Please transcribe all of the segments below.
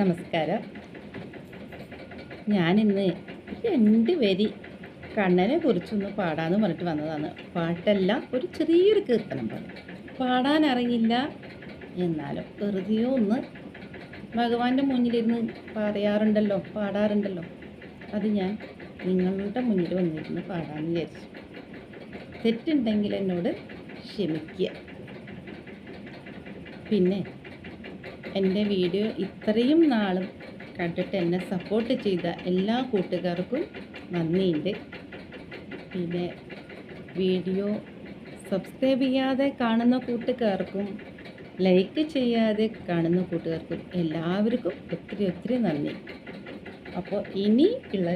നമസ്കാരം. ഞാനിന്ന് രണ്ട് വരി കണ്ണനെ കുറിച്ചൊന്ന് പാടാന്ന് പറഞ്ഞിട്ട് വന്നതാണ്. പാട്ടെല്ലാം ഒരു ചെറിയൊരു കീർത്തനം പറഞ്ഞു പാടാൻ അറിയില്ല എന്നാലും വെറുതെ ഒന്ന് ഭഗവാന്റെ മുന്നിലിരുന്ന് പറയാറുണ്ടല്ലോ പാടാറുണ്ടല്ലോ. അത് ഞാൻ നിങ്ങളുടെ മുന്നിൽ വന്നിരുന്ന് പാടാമെന്ന് വിചാരിച്ചു. തെറ്റുണ്ടെങ്കിൽ എന്നോട് ക്ഷമിക്കുക. പിന്നെ എന്റെ വീഡിയോ ഇത്രയും നാളും കണ്ടിട്ട് എന്നെ സപ്പോർട്ട് ചെയ്ത എല്ലാ കൂട്ടുകാർക്കും നന്ദിയുണ്ട്. പിന്നെ വീഡിയോ സബ്സ്ക്രൈബ് ചെയ്യാതെ കാണുന്ന കൂട്ടുകാർക്കും ലൈക്ക് ചെയ്യാതെ കാണുന്ന കൂട്ടുകാർക്കും എല്ലാവർക്കും ഒത്തിരി ഒത്തിരി നന്ദി. അപ്പോൾ ഇനി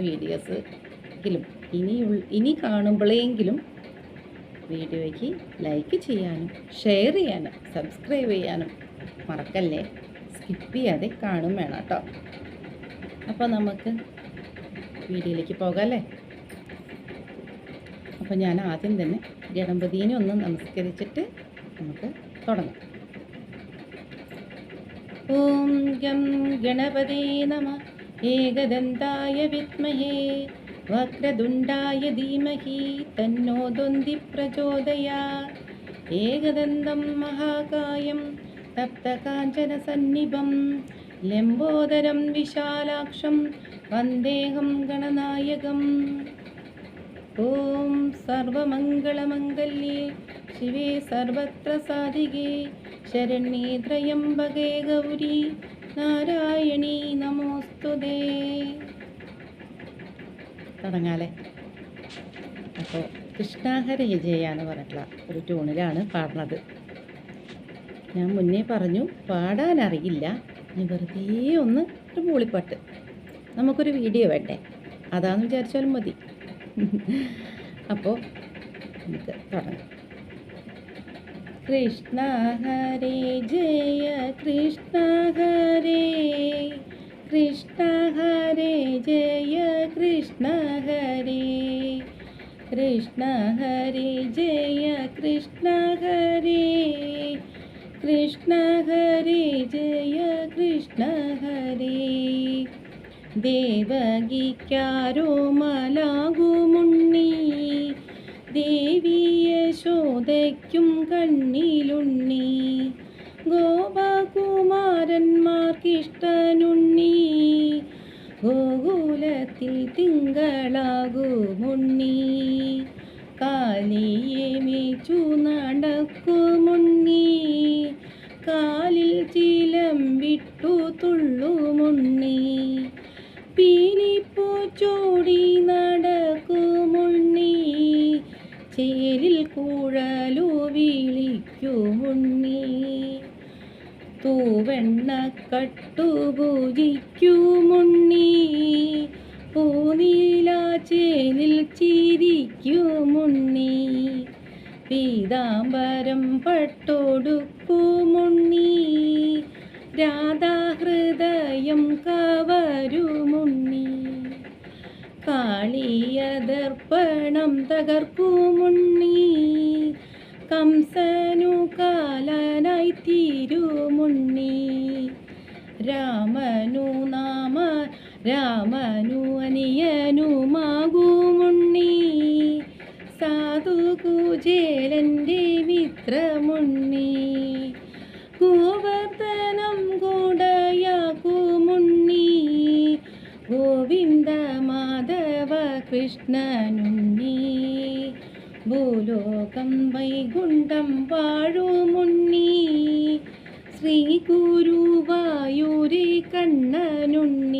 വീഡിയോസ് എങ്കിലും ഇനി ഇനി കാണുമ്പോഴെങ്കിലും വീഡിയോയ്ക്ക് ലൈക്ക് ചെയ്യാനും ഷെയർ ചെയ്യാനും സബ്സ്ക്രൈബ് ചെയ്യാനും മറക്കല്ലേ? സ്കിപ്പ് ചെയ്യാതെ കാണും വേണം കേട്ടോ. അപ്പോൾ നമുക്ക് വീഡിയോയിലേക്ക് പോകാം അല്ലേ? അപ്പോൾ ഞാൻ ആദ്യം തന്നെ ഗണപതിനെ ഒന്ന് നമസ്കരിച്ചിട്ട് നമുക്ക് തുടങ്ങാം. ഓം ഗം ഗണപതേ നമ. ഏകദന്തായ വിദ്മഹേ. വക്രതുണ്ടായ ധീമഹി. തന്നോ ദൊന്തി പ്രചോദയാ. ഏകദന്തം മഹാകായം. തപ്തകാഞ്ചനസന്നിഭം ലംബോദരം വിശാലാക്ഷം വന്ദേഹം ഗണനായകം. ഓം സർവമംഗളമംഗല്യേ ശിവേ സർവത്ര സാധികേ ശരണ്യേ ത്രയംബകേ ഗൗരി നാരായണീ നമോസ്തുതേ. തുടങ്ങാലെ. അപ്പോൾ കൃഷ്ണാഹര വിജയ എന്ന് പറഞ്ഞിട്ടുള്ള ഒരു ട്യൂണിലാണ് പാടുന്നത്. ഞാൻ മുന്നേ പറഞ്ഞു പാടാനറിയില്ല. ഇനി വെറുതെ ഒന്ന് ഒരു മൂളിപ്പാട്ട്. നമുക്കൊരു വീഡിയോ വേണ്ടേ? അതാന്ന് വിചാരിച്ചാലും മതി. അപ്പോൾ നമുക്ക് തുടങ്ങാം. കൃഷ്ണ ഹരേ ജയ കൃഷ്ണ ഹരേ. കൃഷ്ണ ഹരേ ജയ കൃഷ്ണ ഹരേ. കൃഷ്ണ ഹരേ ജയ കൃഷ്ണ ഹരേ. കൃഷ്ണ ഹരേ ജയ കൃഷ്ണ ഹരേ. ദേവകിക്കാരോ മലാകുമുണ്ണി ദേവി യശോദയ്ക്കും കണ്ണിലുണ്ണി. ഗോപകുമാരന്മാർക്കിഷ്ടനുണ്ണി. ഗോകുലത്തിൽ തിങ്കളാകുമുണ്ണി കാലിയെ മേച്ചു നടക്കുമുണ്ണി കാലിൽ ചിലം വിട്ടു തുള്ളുമുണ്ണി പീലിപ്പൂ ചോടി നടക്കുമുണ്ണി ചേരിൽ കുഴലു വിളിക്കുമുണ്ണി തൂവെണ്ണ കട്ടുപൂജിക്കുമുണ്ണി പൂനീല ചേലിൽ ചിരിക്കുമുണ്ണി. പീതാംബരം പട്ടൊടുക്കുമുണ്ണി രാധാഹൃദയം കവരുമുണ്ണി. കാളിയതർപ്പണം തകർക്കൂ മുണ്ണി കംസനു കാലനായി തീരുമുണ്ണി. രാമനു രാമനു അനിയനുമാകുമുണ്ണി സാധു കുചേലന്റെ മിത്രമുണ്ണി. ഗോവർദ്ധനം കൂടയാക്കുമുണ്ണി ഗോവിന്ദ മാധവ കൃഷ്ണനുണ്ണി. ഭൂലോകം വൈകുണ്ഠം വാഴുമുണ്ണി. ശ്രീ ഗുരുവായൂരി കണ്ണനുണ്ണി.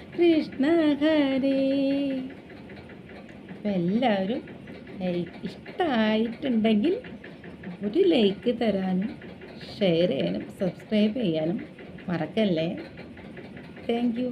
കൃഷ്ണ ഹരേ. അപ്പം എല്ലാവരും ലൈക്ക് ഇഷ്ടമായിട്ടുണ്ടെങ്കിൽ ഒരു ലൈക്ക് തരാനും ഷെയർ ചെയ്യാനും സബ്സ്ക്രൈബ് ചെയ്യാനും മറക്കല്ലേ? Thank you